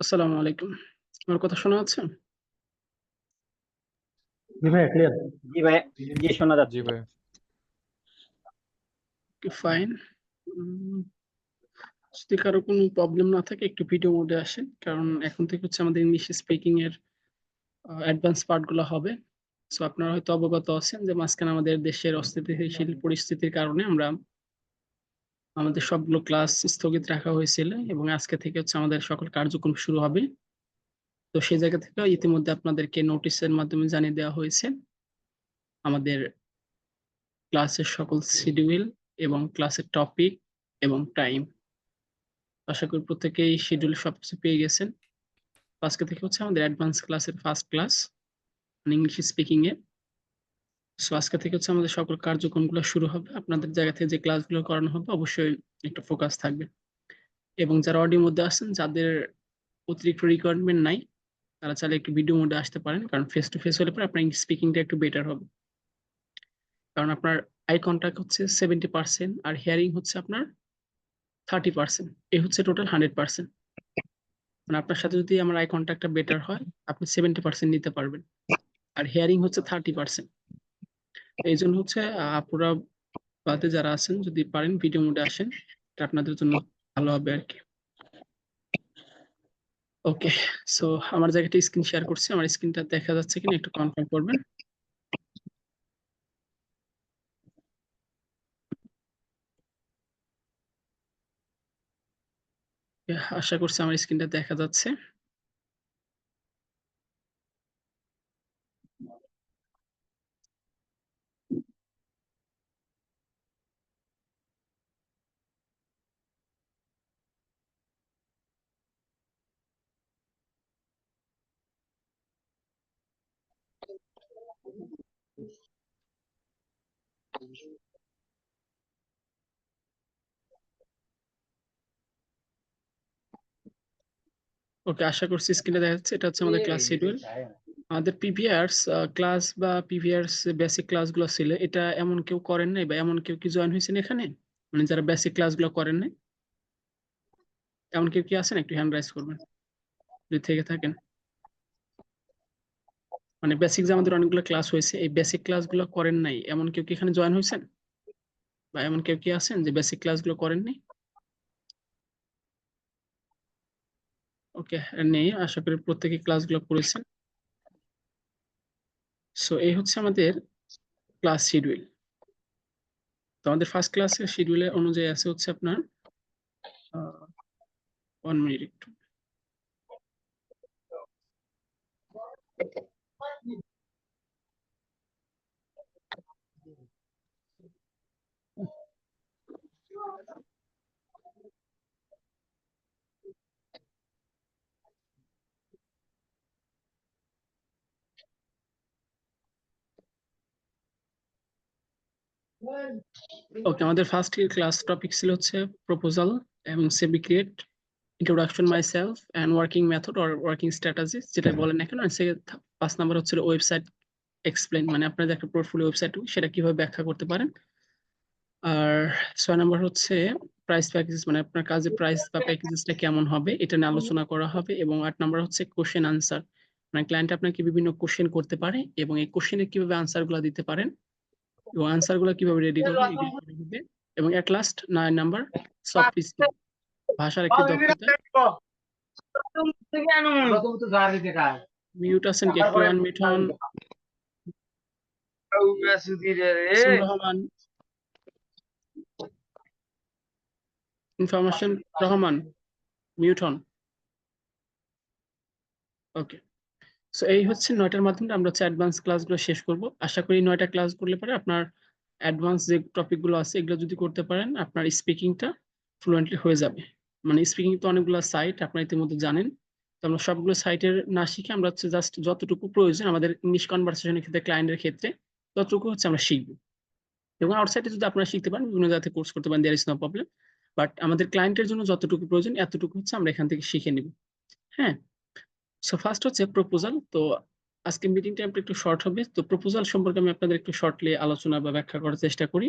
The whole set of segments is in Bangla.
আসসালামু আলাইকুম। আমার কথা শোনা যাচ্ছে? জি ভাইয়া ক্লিয়ার জি ভাই জি শোনা যাচ্ছে। জি ভাই। ফাইন যদি কারও কোনো প্রবলেম না থাকে একটু ভিডিও মোডে আসেন। কারণ এখন থেকে হচ্ছে আমাদের ইংলিশ স্পিকিং এর অ্যাডভান্স পার্টগুলো হবে। সো আপনারা হয়তো অবগত আছেন যে মাঝখানে আমাদের দেশের অস্থিতিশীল পরিস্থিতির কারণে আমরা আমাদের সবগুলো ক্লাস স্থগিত রাখা হয়েছিল এবং আজকে থেকে হচ্ছে আমাদের সকল কার্যক্রম শুরু হবে। তো সেই জায়গা থেকে ইতিমধ্যে আপনাদেরকে নোটিশের মাধ্যমে জানিয়ে দেওয়া হয়েছে। আমাদের ক্লাসের সকল শিডিউল এবং ক্লাসের টপিক এবং টাইম। আশা করি প্রত্যেকেই শিডিউল সবকিছু পেয়ে গেছেন। আজকে থেকে হচ্ছে আমাদের অ্যাডভান্স ক্লাসের ফার্স্ট ক্লাস ইংলিশ স্পিকিং এ সো আজকে থেকে হচ্ছে আমাদের সকল কার্যক্রমগুলো শুরু হবে। আপনাদের জায়গা থেকে যে ক্লাসগুলো করানো হবে, অবশ্যই একটু ফোকাস থাকবে। এবং যারা অডিও মধ্যে আসছেন, যাদের অতিরিক্ত রিকোয়ারমেন্ট নাই, তারা চাইলে একটু ভিডিও মোডে আসতে পারেন, কারণ ফেস টু ফেস হলে পরে আপনার স্পিকিংটা একটু বেটার হবে। কারণ আপনার আই কন্ট্যাক্ট হচ্ছে সেভেন্টি পার্সেন্ট আর হিয়ারিং হচ্ছে আপনার থার্টি পার্সেন্ট এই হচ্ছে টোটাল হান্ড্রেড পার্সেন্ট মানে আপনার সাথে যদি আমার আই কন্ট্যাক্টটা বেটার হয়, আপনি সেভেন্টি পার্সেন্ট নিতে পারবেন। আর হিয়ারিং হচ্ছে থার্টি পার্সেন্ট এই জন্য হচ্ছে আপুরা বাদে যারা আছেন, যদি পারেন ভিডিও মোডে আসেন, এটা আপনাদের জন্য ভালো হবে আর কি। ওকে সো আমার জায়গাটা স্ক্রিন শেয়ার করছি, আমার স্ক্রিনটা দেখা যাচ্ছে কিনা একটু কনফার্ম করবেন। আশা করছি আমার স্ক্রিনটা দেখা যাচ্ছে। ওকে আশা করছি স্ক্রিনে দেখা যাচ্ছে। এটা হচ্ছে আমাদের ক্লাস শিডিউল আমাদের পিভিআরস ক্লাস বা পিভিআরস বেসিক ক্লাসগুলো ছিল এটা এমন কেউ করেন নাই বা এমন কেউ কি জয়েন হয়েছেন এখানে? মানে যারা বেসিক ক্লাসগুলো করেন নাই? এমন কেউ কি আছেন? একটু হ্যান্ড রাইজ করবেন যদি থেকে থাকেন। মানে বেসিক যে আমাদের অনেকগুলো ক্লাস হয়েছে এই বেসিক ক্লাসগুলো করেন নাই এমন কেউ কি এখানে জয়েন হয়েছেন? বা এমন কেউ কি আছেন যে বেসিক ক্লাসগুলো করেন নাই? ওকে নেই। আশা করি প্রত্যেকে ক্লাসগুলো করেছেন সো এই হচ্ছে আমাদের ক্লাস শিডিউল তো আমাদের ফার্স্ট ক্লাসের শিডিউলের অনুযায়ী আছে হচ্ছে আপনার ওয়ান মিনিট একটু। ওকে আমাদের ফার্স্ট ইয়ার ক্লাস টপিক ছিল হচ্ছে প্রপোজাল এবং সেবি create introduction myself and working method or working strategy যেটা বলেন এখন আর পাঁচ নাম্বার হচ্ছে ওয়েবসাইট এক্সপ্লেন মানে আপনাদের একটা পোর্টফোলিও ওয়েবসাইট সেটা কীভাবে ব্যাখ্যা করতে পারেন। আর ছয় নাম্বার হচ্ছে প্রাইস প্যাকেজেস মানে আপনার কাজের প্রাইস বা প্যাকেজেসটা কেমন হবে, এটা নিয়ে আলোচনা করা হবে। এবং আট নাম্বার হচ্ছে কোশ্চেন আনসার মানে ক্লায়েন্ট আপনাকে বিভিন্ন কোশ্চেন করতে পারে এবং এই কোশ্চেনের কীভাবে আনসারগুলো দিতে পারেন। এবং আনসারগুলো কীভাবে রেডি করবে এগুলো করা হবে। এবং at last nine number soft skill ভাষার একটি দক্ষতা। মিউট আছেন কে? একটু আনমিউট হন। রহমান। ইনফরমেশন রহমান মিউট হন। ওকে সো এই হচ্ছে নয়টার মাধ্যমে আমরা হচ্ছে অ্যাডভান্স ক্লাসগুলো শেষ করব। আশা করি নয়টা ক্লাস করলে পরে আপনার অ্যাডভান্স যে টপিকগুলো আছে, এগুলো যদি করতে পারেন, আপনার স্পিকিংটা ফ্লুয়েন্টলি হয়ে যাবে। মানে স্পিকিং তো অনেকগুলো সাইট আপনারা ইতিমধ্যে জানেন। তো আমরা সবগুলো সাইটের না শিখে আমরা হচ্ছে জাস্ট যতটুকু প্রয়োজন আমাদের ইংলিশ কনভারসেশনের ক্ষেত্রে ক্লায়েন্টের ক্ষেত্রে, ততটুকু হচ্ছে আমরা শিখব। এবং আউটসাইডে যদি আপনারা শিখতে পারেন, বিভিন্ন জায়গাতে কোর্স করতে পারেন there is no problem but আমাদের ক্লায়েন্টের জন্য যতটুকু প্রয়োজন, এতটুকু হচ্ছে আমরা এখান থেকে শিখে নিব। হ্যাঁ? সো ফার্স্ট হচ্ছে প্রপোজাল তো আজকে মিটিং টাইমটা একটু শর্ট হবে তো প্রপোজাল সম্পর্কে আমি আপনাদের একটু শর্টলি আলোচনা বা ব্যাখ্যা করার চেষ্টা করি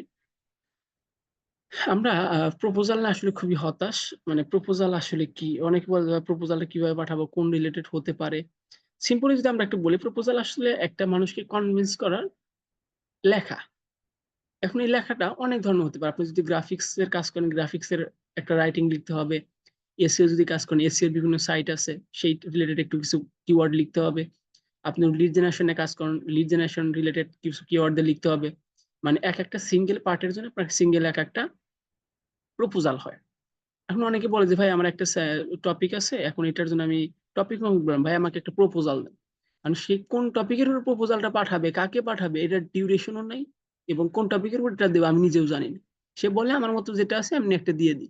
আমরা প্রপোজাল না আসলে খুবই হতাশ। মানে প্রপোজাল আসলে কি? অনেকে প্রপোজালটা কীভাবে পাঠাবো? কোন রিলেটেড হতে পারে? সিম্পলি যদি আমরা একটু বলি প্রপোজাল আসলে একটা মানুষকে কনভিন্স করার লেখা। এখন এই লেখাটা অনেক ধরনের হতে পারে। আপনি যদি গ্রাফিক্স এর কাজ করেন, গ্রাফিক্স এর একটা রাইটিং লিখতে হবে। এসইও যদি কাজ করেন, এসইও এর বিভিন্ন সাইট আছে। সেই রিলেটেড একটু কিছু কিওয়ার্ড লিখতে হবে। আপনি লিড জেনারেশনে কাজ করেন, লিড জেনারেশন রিলেটেড কিছু কিওয়ার্ড দিয়ে লিখতে হবে। মানে এক একটা সিঙ্গেল পার্টের জন্য আপনার সিঙ্গেল এক একটা প্রপোজাল হয়। এখন অনেকে বলে যে ভাই আমার একটা টপিক আছে। এখন এটার জন্য আমি টপিক ভাই আমাকে একটা প্রপোজাল দেন। কারণ সে কোন টপিকের উপর প্রপোজালটা পাঠাবে, কাকে পাঠাবে এটার ডিউরেশন ও নাই এবং কোন টপিকের উপর এটা দেবে আমি নিজেও জানি না। সে বলে আমার মতো যেটা আছে আমি একটা দিয়ে দিই।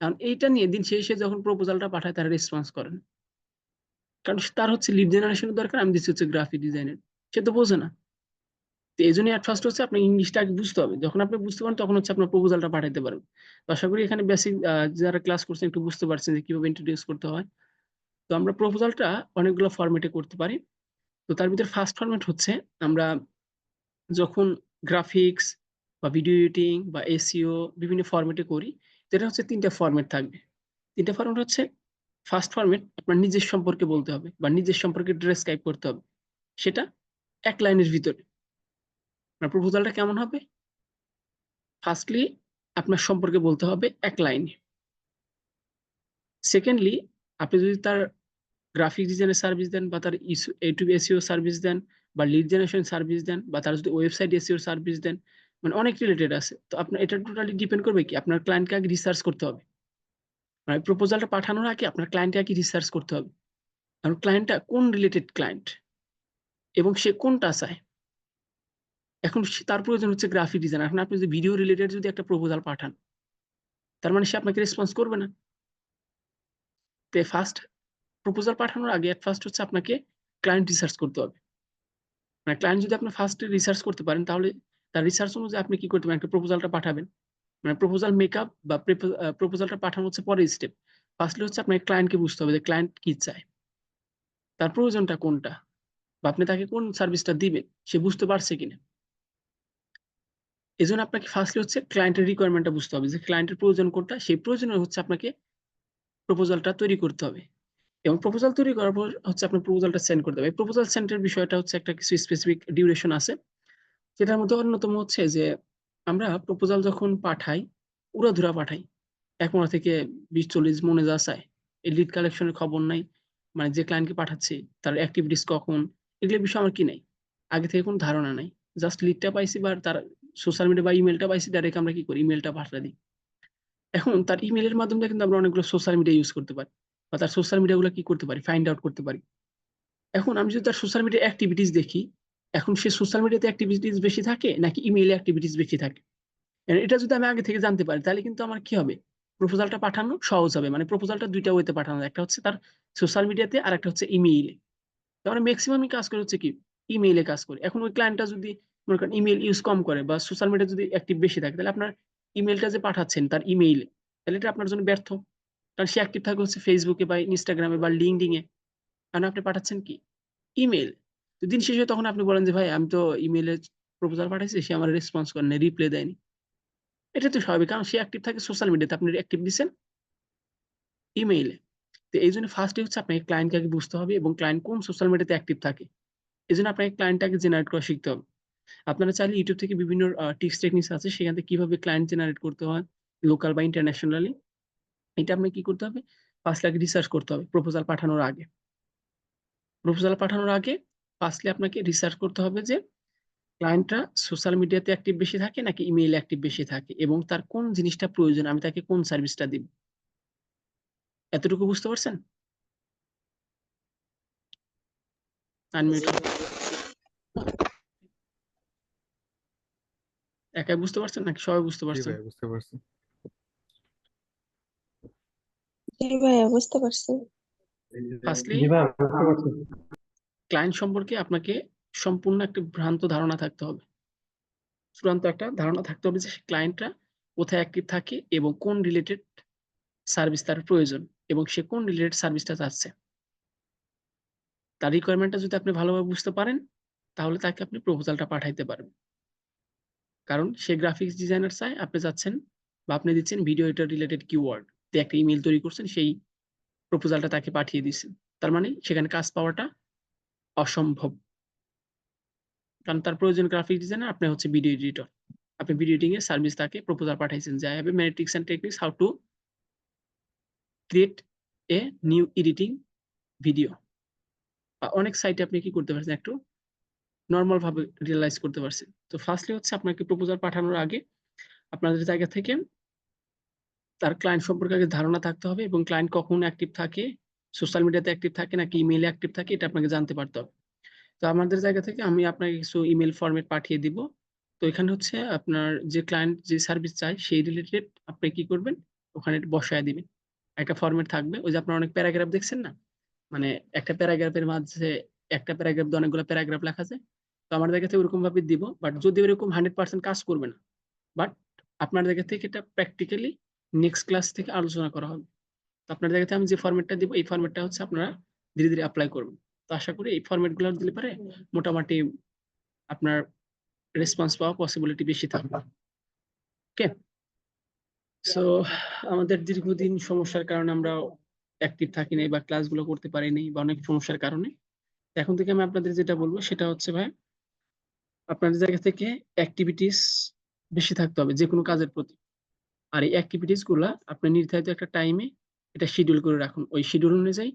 কারণ এইটা নিয়ে দিন শেষে যখন প্রপোজালটা পাঠায় তারা রেসপন্স করেন কারণ তার হচ্ছে লিড জেনারেশন এর দরকার, আমি দিচ্ছি হচ্ছে গ্রাফিক ডিজাইনের। সে তো বোঝে না। তো এজন্যই এট ফার্স্ট হচ্ছে আপনার ইংলিশটা আগে বুঝতে হবে। যখন আপনি বুঝতে পারেন তখন হচ্ছে আপনার প্রপোজালটা পাঠাইতে পারবেন। তো আশা করি এখানে বেসিক যারা ক্লাস করছেন একটু বুঝতে পারছেন যে কীভাবে ইন্ট্রোডিউস করতে হয়। তো আমরা প্রপোজালটা অনেকগুলো ফরমেটে করতে পারি। তো তার ভিতরে ফার্স্ট ফরমেট হচ্ছে আমরা যখন গ্রাফিক্স বা ভিডিও এডিটিং বা এসিও বিভিন্ন ফরমেটে করি, এটা হচ্ছে ৩ টা ফরমেট থাকবে। ৩ টা ফরমেট হচ্ছে ফার্স্ট ফরমেট আপনার নিজের সম্পর্কে বলতে হবে বা নিজের সম্পর্কে ডেসক্রাইব করতে হবে। সেটা এক লাইনের ভিতরে। আপনার প্রপোজালটা কেমন হবে? ফার্স্টলি আপনার সম্পর্কে বলতে হবে এক লাইনে। সেকেন্ডলি আপনি যদি তার গ্রাফিক ডিজাইনের সার্ভিস দেন বা তার ইউটিউব এসিও সার্ভিস দেন বা লিড জেনারেশন সার্ভিস দেন বা তার যদি ওয়েবসাইট এসইও সার্ভিস দেন, মানে অনেক রিলেটেড আছে। তো আপনার এটা টোটালি ডিপেন্ড করবে কি আপনার ক্লায়েন্টকে আগে রিসার্চ করতে হবে। মানে প্রপোজালটা পাঠানোর আগে আপনার ক্লায়েন্টকে আগে রিসার্চ করতে হবে। কারণ ক্লায়েন্টটা কোন রিলেটেড ক্লায়েন্ট এবং সে কোনটা চায়। এখন তার প্রয়োজন হচ্ছে গ্রাফিক ডিজাইনার। এখন আপনি যদি ভিডিও রিলেটেড যদি একটা প্রপোজাল পাঠান, তার মানে সে আপনাকে রেসপন্স করবে না। তো ফার্স্ট প্রপোজাল পাঠানোর আগে এট ফার্স্ট হচ্ছে আপনাকে ক্লায়েন্ট রিসার্চ করতে হবে। মানে ক্লায়েন্ট যদি আপনি ফার্স্ট রিসার্চ করতে পারেন তাহলে তার রিসার্চ অনুযায়ী আপনি কি করতে একটা প্রপোজালটা পাঠাবেন। মানে প্রপোজাল মেকআপ বা প্রপোজালটা পাঠানো হচ্ছে পরের স্টেপ। ফার্স্টলি হচ্ছে আপনাকে ক্লায়েন্টকে বুঝতে হবে যে ক্লায়েন্ট কি চায়। তার প্রয়োজনটা কোনটা? বা আপনি তাকে কোন সার্ভিসটা দিবেন, সে বুঝতে পারছে কিনা? এই জন্য আপনাকে ফার্স্টলি হচ্ছে ক্লায়েন্টের রিকোয়ারমেন্টটা বুঝতে হবে যে ক্লায়েন্টের প্রয়োজন কোনটা, সেই প্রয়োজনে হচ্ছে আপনাকে প্রপোজালটা তৈরি করতে হবে। এবং প্রপোজাল তৈরি করার পর হচ্ছে আপনার প্রপোজালটা সেন্ড করতে হবে। প্রপোজাল সেন্ড এর বিষয়টা হচ্ছে একটা কিছু স্পেসিফিক ডিউরেশন আছে। সেটার মধ্যে অন্যতম হচ্ছে যে আমরা প্রপোজাল যখন পাঠাই, উড়াধুরা পাঠাই। এক মাস থেকে ২০-৪০ মনে যা চায়। এই লিড কালেকশনের খবর নাই। মানে যে ক্লায়েন্টকে পাঠাচ্ছি তার অ্যাক্টিভিটিস কখন, এগুলোর বিষয়ে আমার কি নাই। আগে থেকে কোনো ধারণা নাই। জাস্ট লিডটা পাইছি বা তার সোশ্যাল মিডিয়া বা ইমেলটা পাইছি ডাইরেক্ট আমরা কি করি ইমেলটা পাঠায় দিই। এখন তার ইমেলের মাধ্যমে কিন্তু আমরা অনেকগুলো সোশ্যাল মিডিয়া ইউজ করতে পারি। বা তার সোশ্যাল মিডিয়া গুলো কি করতে পারি ফাইন্ড আউট করতে পারি। এখন আমি যদি তার সোশ্যাল মিডিয়া অ্যাক্টিভিটিস দেখি, এখন সে সোশ্যাল মিডিয়াতে অ্যাক্টিভিটিস বেশি থাকে নাকি ইমেইলে অ্যাক্টিভিটিস বেশি থাকে। এটা যদি আমি আগে থেকে জানতে পারি তাহলে কিন্তু আমার কি হবে? প্রপোজালটা পাঠানো সহজ হবে। মানে প্রপোজালটা ২ টা ওয়েতে পাঠানো একটা হচ্ছে তার সোশ্যাল মিডিয়াতে আরেকটা হচ্ছে ইমেইলে। তো আমরা মেক্সিমামই কাজ করি হচ্ছে কি ইমেইলে কাজ করি। এখন ওই ক্লায়েন্টটা যদি মনে করেন ইমেইল ইউজ কম করে বা সোশ্যাল মিডিয়া যদি অ্যাক্টিভ বেশি থাকে তাহলে আপনার ইমেইলটা যে পাঠাচ্ছেন তার ইমেইলে, তাহলে এটা আপনার জন্য ব্যর্থ। কারণ সে অ্যাক্টিভ থাকে হচ্ছে ফেসবুকে বা ইনস্টাগ্রামে বা এ। কারণ আপনি পাঠাচ্ছেন কি? ইমেইল। তো দিন শেষে তখন আপনি বলেন যে ভাই আমি তো ইমেইলে প্রপোজাল পাঠাইছি সে আমার রেসপন্স করে নাই, রিপ্লাই দেয়নি। এটা তো স্বাভাবিক। কারণ সে অ্যাক্টিভ থাকে সোশ্যাল মিডিয়াতে আপনি অ্যাক্টিভ দিচ্ছেন ইমেইলে। তো এইজন্য ফার্স্ট এ হচ্ছে আপনাকে ক্লায়েন্টকে আগে বুঝতে হবে এবং ক্লায়েন্ট কোন সোশ্যাল মিডিয়াতে অ্যাক্টিভ থাকে। এই জন্য আপনাকে ক্লায়েন্টটাকে জেনারেট করা শিখতে হবে। আপনারা চাইলে ইউটিউব থেকে বিভিন্ন টিপস টেকনিকস আছে সেখান থেকে কীভাবে ক্লায়েন্ট জেনারেট করতে হয় লোকাল বা ইন্টারন্যাশনালি। এটা আপনাকে কি করতে হবে? ফার্স্টলি আগে রিসার্চ করতে হবে প্রপোজাল পাঠানোর আগে। প্রপোজাল পাঠানোর আগে ফার্স্টলি আপনাকে রিসার্চ করতে হবে যে ক্লায়েন্টরা সোশ্যাল মিডিয়াতে অ্যাক্টিভ বেশি থাকে নাকি ইমেইলে অ্যাক্টিভ বেশি থাকে এবং তার কোন জিনিসটা প্রয়োজন আমি তাকে কোন সার্ভিসটা দিব। এতটুকু বুঝতে পারছেন? একাই বুঝতে পারছেন নাকি সবাই বুঝতে পারছেন? বুঝতে পারছি। জি ভাইয়া বুঝতে পারছি। ফার্স্টলি জি ভাইয়া বুঝতে পারছি। ক্লায়েন্ট সম্পর্কে আপনাকে সম্পূর্ণ একটা ভ্রান্ত ধারণা থাকতে হবে। চূড়ান্ত একটা ধারণা থাকতে হবে যে সে ক্লায়েন্টরা কোথায় অ্যাক্টিভ থাকে এবং কোন রিলেটেড সার্ভিস তার প্রয়োজন এবং সে কোন রিলেটেড সার্ভিসটা চাচ্ছে। তার রিকোয়ারমেন্টটা যদি আপনি ভালোভাবে বুঝতে পারেন, তাহলে তাকে আপনি প্রপোজালটা পাঠাইতে পারবেন। কারণ সে গ্রাফিক্স ডিজাইনার চায়, আপনি চাচ্ছেন বা আপনি দিচ্ছেন ভিডিও এডিটর রিলেটেড কিওয়ার্ড দিয়ে একটা ইমেল তৈরি করছেন সেই প্রপোজালটা তাকে পাঠিয়ে দিচ্ছেন তার মানে সেখানে কাজ পাওয়াটা অসম্ভব। কারণ তার প্রয়োজন গ্রাফিক ডিজাইনার আপনি হচ্ছে ভিডিও এডিটর আপনি ভিডিও এডিটিং এর সার্ভিস তাকে প্রপোজাল পাঠাইছেন যে I have a matrix and techniques how to create a new editing video অনেক সাইটে আপনি কি করতে পারছেন, একটু নর্মাল ভাবে রিয়েলাইজ করতে পারছেন। তো ফার্স্টলি হচ্ছে আপনাকে প্রপোজাল পাঠানোর আগে আপনাদের জায়গা থেকে তার ক্লায়েন্ট সম্পর্কে ধারণা থাকতে হবে এবং ক্লায়েন্ট কখন অ্যাক্টিভ থাকে সোশ্যাল মিডিয়াতে অ্যাক্টিভ থাকে নাকি ইমেইলে অ্যাক্টিভ থাকে, এটা আপনাকে জানতে পারতে হবে। তো আমাদের জায়গা থেকে আমি আপনাকে কিছু ইমেল ফরম্যাট পাঠিয়ে দিব। তো এখানে হচ্ছে আপনার যে ক্লায়েন্ট যে সার্ভিস চায়, সেই রিলেটেড আপনি কি করবেন? ওখানে বসায় দিবেন। একটা ফরম্যাট থাকবে। ওই যে আপনার অনেক প্যারাগ্রাফ দেখছেন না? মানে একটা প্যারাগ্রাফের মাঝে একটা প্যারাগ্রাফ দিয়ে অনেকগুলো প্যারাগ্রাফ লেখা আছে। তো আমার জায়গা থেকে ওরকম ভাবে দিব বাট যদি ওরকম হান্ড্রেড পার্সেন্ট কাজ করবে না বাট আপনার জায়গা থেকে এটা প্র্যাকটিক্যালি নেক্সট ক্লাস থেকে আলোচনা করা হবে। তো আপনার জায়গাতে আমি যে ফর্মেটটা দিব এই ফর্মেটটা হচ্ছে আপনারা ধীরে ধীরে অ্যাপ্লাই করবেন। তো আশা করি এই ফরম্যাটগুলো দিলে পারে মোটামুটি আপনার রেসপন্স পাওয়া পসিবিলিটি বেশি থাকবে। ওকে সো আমাদের দীর্ঘদিন সমস্যার কারণে আমরা অ্যাক্টিভ থাকি নাই বা ক্লাসগুলো করতে পারি নাই বা অনেক সমস্যার কারণে। এখন থেকে আমি আপনাদের যেটা বলব সেটা হচ্ছে ভাই আপনাদের জায়গা থেকে অ্যাক্টিভিটিস বেশি থাকতে হবে যে কোনো কাজের প্রতি। আর এই অ্যাক্টিভিটিসগুলা আপনি নির্ধারিত একটা টাইমে এটা শিডিউল করে রাখুন। ওই শিডিউল অনুযায়ী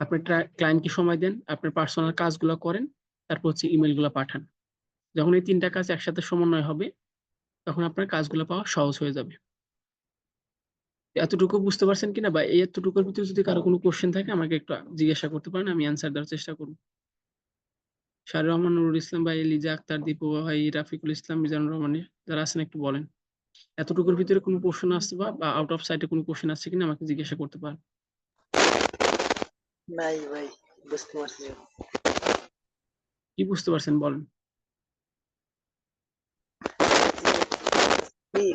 আপনি ক্লায়েন্টকে সময় দেন, আপনার পার্সোনাল কাজগুলো করেন, তারপর হচ্ছে ইমেলগুলো পাঠান। যখন এই তিনটা কাজ একসাথে সমন্বয় হবে, তখন আপনার কাজগুলো পাওয়া সহজ হয়ে যাবে। এতটুকু বুঝতে পারছেন কিনা বা এই এতটুকুর ভিতরে যদি কারও কোনো কোশ্চেন থাকে, আমাকে একটু জিজ্ঞাসা করতে পারেন, আমি অ্যান্সার দেওয়ার চেষ্টা করব। শাহরুর রহমান, নুরুল ইসলাম ভাই, লিজা আক্তার, দীপু ভাই, রাফিকুল ইসলাম, মিজানুর রহমান, যারা আছেন একটু বলেন। এতটুকুর ভিতরে কোনো কোশ্চেন আসছে বা আউট অফ সাইটে কোনো কোশ্চেন আসছে কিনা আমাকে জিজ্ঞাসা করতে পারেন নাই ভাই বুঝতে পারছি। কি বুঝতে পারছেন বলেন।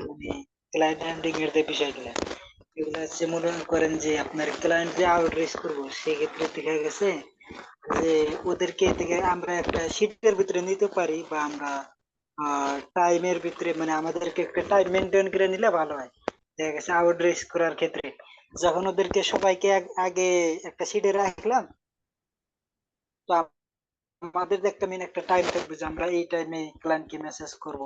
মানে ক্লায়েন্ট হ্যান্ডলিং এর যে বিষয়গুলো এগুলো হচ্ছে মনে করেন যে আপনার ক্লায়েন্ট যে আউটরিচ করব সেক্ষেত্রে দেখা গেছে যে ওদেরকে থেকে আমরা একটা শিটের ভিতরে নিতে পারি বা আমরা টাইমের ভিতরে মানে আমাদেরকে একটা টাইম মেনটেন করে নিলে ভালো হয়। দেখা গেছে আউটরিচ করার ক্ষেত্রে। যখন ওদেরকে সবাইকে আগ- একটা শিটে রাখলাম, তো আমাদের একটা মেন একটা টাইম থাকবে যে আমরা এই টাইমে ক্লায়েন্টকে মেসেজ করব।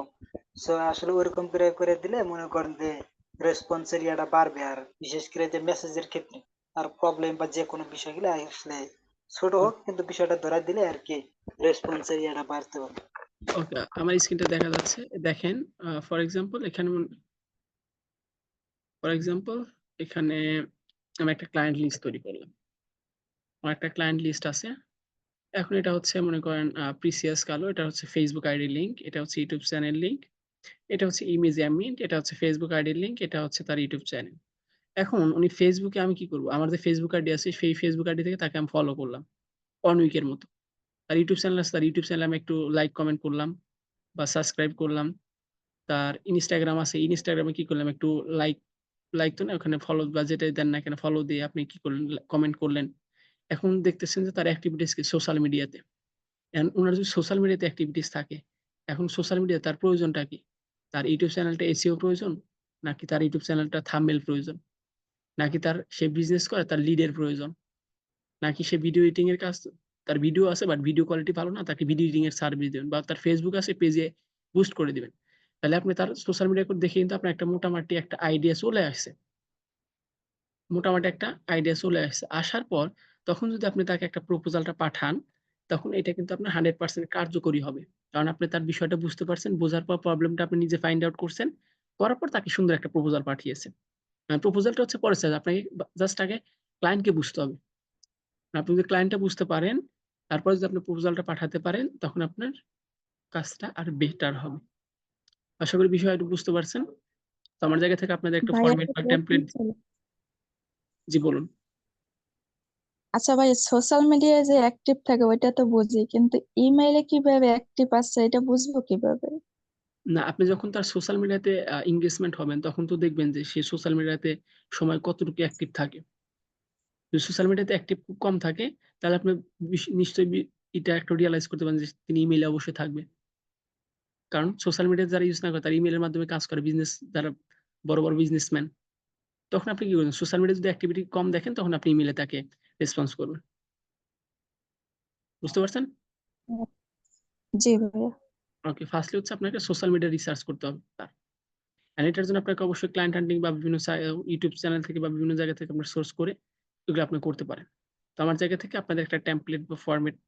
সো আসলে ওরকম করে করে দিলে মনে করেন যে রেসপন্স এরিয়াটা বাড়বে। আর বিশেষ করে যে মেসেজের ক্ষেত্রে আর প্রবলেম বা যে কোনো বিষয়গুলো আসলে ছোট হোক, কিন্তু বিষয়টা ধরা দিলে আর কি রেসপন্স এরিয়াটা বাড়তে হবে ওকে, আমার স্ক্রিনটা দেখা যাচ্ছে। দেখেন ফর এক্সাম্পল এখানে ফর এক্সাম্পল এখানে আমি একটা ক্লায়েন্ট লিস্ট তৈরি করলাম। আমার একটা ক্লায়েন্ট লিস্ট আছে। এখন এটা হচ্ছে, মনে করেন প্রিসিয়াস কালো, এটা হচ্ছে ফেসবুক আইডি লিংক এটা হচ্ছে ইউটিউব চ্যানেল লিংক এটা হচ্ছে ইমেজ অ্যামিন্ট এটা হচ্ছে ফেসবুক আইডি লিংক এটা হচ্ছে তার ইউটিউব চ্যানেল এখন উনি ফেসবুকে আমি কি করব? আমার যে ফেসবুক আইডি আছে, সেই ফেসবুক আইডি থেকে তাকে আমি ফলো করলাম। অন উইকের মতো। তার ইউটিউব চ্যানেল আছে, তার ইউটিউব চ্যানেলে আমি একটু লাইক কমেন্ট করলাম বা সাবস্ক্রাইব করলাম। তার ইনস্টাগ্রাম আছে ইনস্টাগ্রামে কি করলাম, একটু লাইক লাইক তো না, ওখানে ফলো বা যেটাই দেন না কেন ফলো দিয়ে আপনি কি করলেন কমেন্ট করলেন। এখন দেখতেছেন যে তার অ্যাক্টিভিটিস কি সোশ্যাল মিডিয়াতে এখন ওনার যদি সোশ্যাল মিডিয়াতে অ্যাক্টিভিটিস থাকে, এখন সোশ্যাল মিডিয়া তার প্রয়োজনটা কি? তার ইউটিউব চ্যানেলটা এসিও প্রয়োজন, নাকি তার ইউটিউব চ্যানেলটা থাম্বেল প্রয়োজন? নাকি তার সে বিজনেস করে, তার লিডের প্রয়োজন? নাকি সে ভিডিও এডিটিং এর কাজ তার ভিডিও আছে বাট ভিডিও কোয়ালিটি ভালো না, তাকে ভিডিও এডিটিং এর সার্ভিস দেবেন বা তার ফেসবুক আছে পেজে বুস্ট করে দিবেন। তাহলে আপনি তার সোশ্যাল মিডিয়া দেখে কিন্তু আপনার একটা মোটামুটি একটা আইডিয়া চলে আসছে। মোটামুটি একটা আইডিয়া চলে আসছে। আসার পর তখন যদি আপনি তাকে একটা প্রপোজালটা পাঠান, তখন এটা কিন্তু আপনার হান্ড্রেড পার্সেন্ট কার্যকরী হবে। কারণ আপনি তার বিষয়টা বুঝতে পারছেন, বোঝার পর প্রবলেমটা আপনি নিজে ফাইন্ড আউট করছেন, করার পর তাকে সুন্দর একটা প্রপোজাল পাঠিয়েছেন। প্রপোজালটা হচ্ছে পরে স্যার আপনাকে জাস্ট আগে ক্লায়েন্টকে বুঝতে হবে। আপনি যদি ক্লায়েন্টটা বুঝতে পারেন তারপর যদি আপনি প্রপোজালটা পাঠাতে পারেন তখন আপনার কাজটা আর বেটার হবে। আশা করি বিষয়টা একটু বুঝতে পারছেন। তো আমার জায়গা থেকে আপনাদের একটা ফরম্যাট বা টেমপ্লেট জি বলুন। আচ্ছা ভাই সোশ্যাল মিডিয়ায় যে অ্যাক্টিভ থাকে ওইটা তো বুঝি কিন্তু ইমেইলে কীভাবে অ্যাক্টিভ আছে এটা বুঝব কীভাবে? না আপনি যখন তার সোশ্যাল মিডিয়াতে এঙ্গেজমেন্ট হবেন তখন তো দেখবেন যে সে সোশ্যাল মিডিয়াতে সময় কতটুকু অ্যাক্টিভ থাকে। যদি সোশ্যাল মিডিয়াতে অ্যাক্টিভ খুব কম থাকে তাহলে আপনি নিশ্চয়ই এটা একটা রিয়ালাইজ করতে পারেন যে তিনি ইমেইলে অবশ্যই থাকবে। কারণ সোশ্যাল মিডিয়া যারা ইউজ না করে তারা ইমেলের মাধ্যমে কাজ করে বিজনেস যারা বড় বড় বিজনেসম্যান তখন আপনি কি করবেন? সোশ্যাল মিডিয়া যদি অ্যাক্টিভিটি কম দেখেন তখন আপনি ইমেলে তাকে রেসপন্স করবেন। বুঝতে পারছেন? জি ভাইয়া। ওকে ফার্স্টলি হচ্ছে আপনাকে সোশ্যাল মিডিয়া রিসার্চ করতে হবে তার। অ্যান্ড এটার জন্য আপনাকে অবশ্যই ক্লায়েন্ট হান্টিং বা বিভিন্ন ইউটিউব চ্যানেল থেকে বা বিভিন্ন জায়গা থেকে আপনার সোর্স করে এগুলো আপনি করতে পারেন। তো আমার জায়গা থেকে আপনাদের একটা টেমপ্লেট বা ফরম্যাট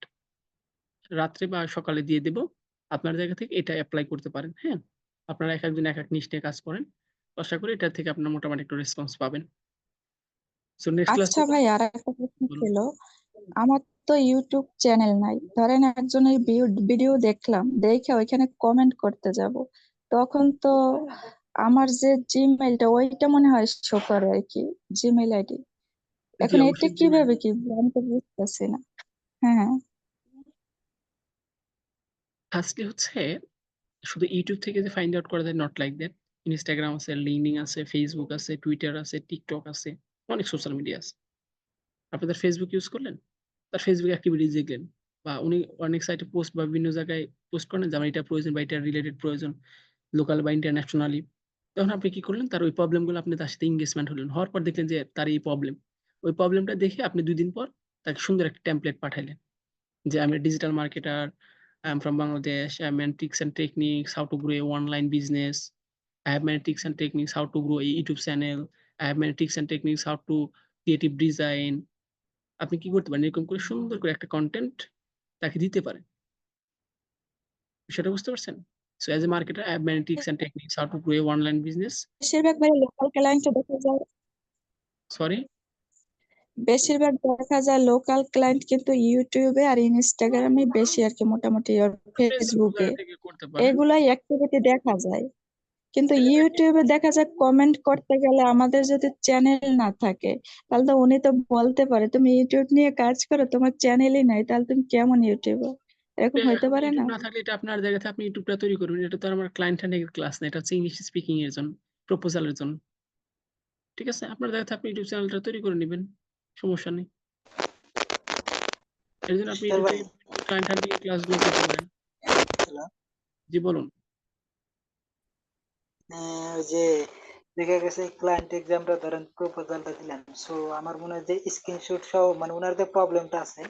রাত্রে বা সকালে দিয়ে দেব। আপনার জায়গা থেকে এটা অ্যাপ্লাই করতে পারেন হ্যাঁ? আপনারা এক একজন এক এক নিয়ে কাজ করেন। আশা করি এটা থেকে আপনার মোটামুটি একটু রেসপন্স পাবেন। সো নেক্সট ক্লাস আচ্ছা ভাই আর একটা প্রশ্ন ছিল। আমার তো ইউটিউব চ্যানেল নাই। ধরেন একজনের ভিডিও দেখলাম দেখে ওইখানে কমেন্ট করতে যাব। তখন তো আমার যে জিমেইলটা ওইটা মনে হয় শো করে আর কি জিমেইল আইডি এখন এটা কীভাবে কি? আমি তো বুঝতেছি না। হ্যাঁ ফার্স্টলি হচ্ছে শুধু ইউটিউব থেকে যে ফাইন্ড আউট করা যায় নট লাইক দ্যাট ইনস্টাগ্রাম আছে লিঙ্কডিন আছে ফেসবুক আছে টুইটার আছে টিকটক আছে অনেক সোশ্যাল মিডিয়া আছে। আপনাদের ফেসবুক ইউজ করলেন? তার ফেসবুক অ্যাক্টিভিটিস দেখলেন? বা উনি অনেক সাইটে পোস্ট বা বিভিন্ন জায়গায় পোস্ট করেন যে আমার এটা প্রয়োজন বা এটা রিলেটেড প্রয়োজন লোকাল বা ইন্টারন্যাশনালি তখন আপনি কি করলেন? তার ওই প্রবলেমগুলো আপনি তার সাথে এঙ্গেজমেন্ট হলেন। হওয়ার পর দেখলেন যে তার এই প্রবলেম ওই প্রবলেমটা দেখে আপনি দুই দিন পর তাকে সুন্দর একটা টেমপ্লেট পাঠাইলেন যে আমি digital marketer I am from Bangladesh I am tricks and technique how to grow a online business I have many tricks and techniques how to grow এই YouTube channel I have many tricks and technique how to creative design আপনি কি করতে পারেন? এরকম করে সুন্দর করে একটা কন্টেন্ট তাকে দিতে পারেন। সেটা বুঝতে পারছেন? So as a marketer I have many tricks and techniques how to grow a online business sorry বেশিরভাগ দেখা যায় লোকাল ক্লায়েন্ট কিন্তু ইউটিউবে আর ইনস্টাগ্রামে বেশি আর কি মোটামুটি ফেসবুকে এগুলাই অ্যাক্টিভিটি দেখা যায়। কিন্তু ইউটিউবে দেখা যায়। কমেন্ট করতে গেলে আমাদের যদি চ্যানেল না থাকে তাহলে তো উনি তো বলতে পারে তুমি ইউটিউব নিয়ে কাজ করো তোমার চ্যানেলই নাই তাহলে তুমি কেমন ইউটিউবার এরকম হইতে পারে না? না থাকলে এটা আপনার জায়গাতে আপনি ইউটিউবটা তৈরি করবেন। এটা তো আমার ক্লায়েন্ট হ্যান্ডিং ক্লাস না এটা হচ্ছে ইংলিশ স্পিকিং এর জন্য প্রপোজালের জন্য ঠিক আছে? আপনার জায়গাতে আপনি ইউটিউব চ্যানেলটা তৈরি করে নেবেন। সমস্যা নেই। এর জন্য আপনি ক্লায়েন্ট হ্যান্ডিং এর ক্লাসগুলো করতে পারেন জি বলুন। যে দেখা গেছে ক্লায়েন্ট এক্সামটা ধরেন প্রপোজালটা দিলাম সো আমার মনে হয় যে স্ক্রিনশট সহ মানে ওনার যে প্রবলেমটা আছে।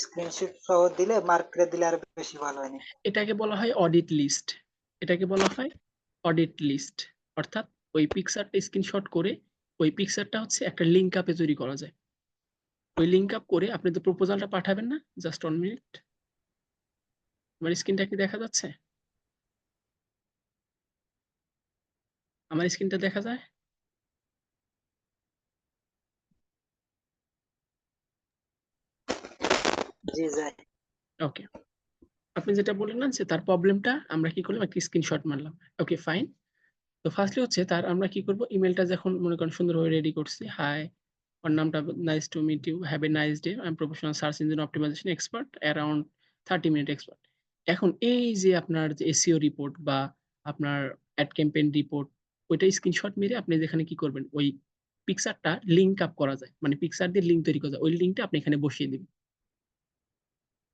স্ক্রিনশট সহ দিলে মার্ক করে দিলে আর বেশি ভালো হয় এটাকে বলা হয় অডিট লিস্ট এটাকে বলা হয় অডিট লিস্ট অর্থাৎ ওই পিকচারটা স্ক্রিনশট করে ওই পিকচারটা হচ্ছে একটা লিঙ্ক আপে তৈরি করা যায়। ওই লিঙ্ক আপ করে আপনি তো প্রপোজালটা পাঠাবেন না জাস্ট ওয়ান মিনিট আমার স্ক্রিনটা কি দেখা যাচ্ছে? আমার স্ক্রিনটা দেখা যায়? ওকে আপনি যেটা বললেন না যে তার প্রবলেমটা আমরা কি করলাম? একটা স্ক্রিনশট মারলাম। ওকে ফাইন তো ফার্স্টলি হচ্ছে তার আমরা কি করব? ইমেলটা যখন মনে করেন সুন্দরভাবে রেডি করছি হাই ওর নামটা nice to meet you have a nice day I am professional search engine optimization expert around thirty minute expert এখন এই যে আপনার যে এসিও রিপোর্ট বা আপনার অ্যাড ক্যাম্পেইন রিপোর্ট ওইটা স্ক্রিনশট মেরে আপনি যেখানে কি করবেন? ওই পিকচারটা লিঙ্ক আপ করা যায়। মানে পিকচার দিয়ে লিঙ্ক তৈরি করা যায়। ওই লিঙ্কটা আপনি এখানে বসিয়ে দিবেন।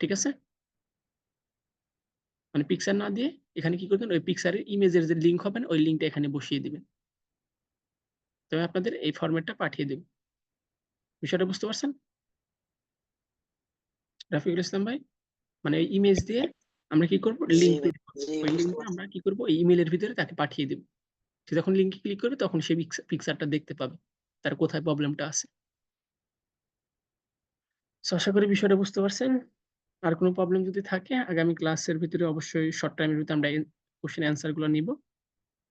ঠিক আছে? মানে পিকচার না দিয়ে এখানে কি করবেন? ওই পিকচারের ইমেজের যে লিঙ্ক হবে না, ওই লিঙ্কটা এখানে বসিয়ে দিবেন। তবে আপনাদের এই ফরম্যাটটা পাঠিয়ে দেব। বিষয়টা বুঝতে পারছেন? রাফিকুল ইসলাম ভাই মানে এই ইমেজ দিয়ে আমরা কি করব? লিঙ্ক ওই লিঙ্কটা আমরা কি করব? এই ইমেলের ভিতরে তাকে পাঠিয়ে দেব। সে যখন লিঙ্কে ক্লিক করবে তখন সে পিকচারটা দেখতে পাবে তার কোথায় প্রবলেমটা আছে। আশা করি বিষয়টা বুঝতে পারছেন। আর কোনো প্রবলেম যদি থাকে, আগামী ক্লাসের ভিতরে অবশ্যই শর্ট টাইমের ভিতরে আমরা কোশ্চেন অ্যান্সারগুলো নিব।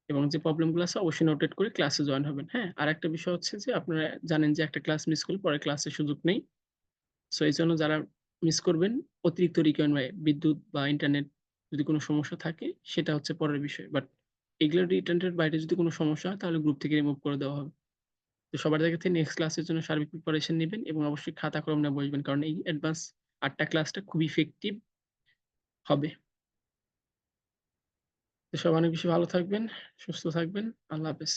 এবং যে প্রবলেমগুলো আছে, অবশ্যই নোটেট করে ক্লাসে জয়েন হবেন হ্যাঁ? আর একটা বিষয় হচ্ছে যে, আপনারা জানেন যে, একটা ক্লাস মিস করলে পরে ক্লাসের সুযোগ নেই। সো এই জন্য যারা মিস করবেন, অতিরিক্ত রিকোয়ারমেন্ট বিদ্যুৎ বা ইন্টারনেট যদি কোনো সমস্যা থাকে, সেটা হচ্ছে পরের বিষয়। বাট এগুলোর ইন্টারনেটের বাইরে যদি কোনো সমস্যা হয়, তাহলে গ্রুপ থেকে রিমুভ করে দেওয়া হবে। তো সবার জায়গা থেকে নেক্সট ক্লাসের জন্য সার্বিক প্রিপারেশন নেবেন এবং অবশ্যই খাতা কলম নিয়ে বসবেন, কারণ এই অ্যাডভান্স আটটা ক্লাসটা খুব ইফেক্টিভ হবে। সব অনেক বেশি ভালো থাকবেন সুস্থ থাকবেন। আল্লাহ হাফেজ।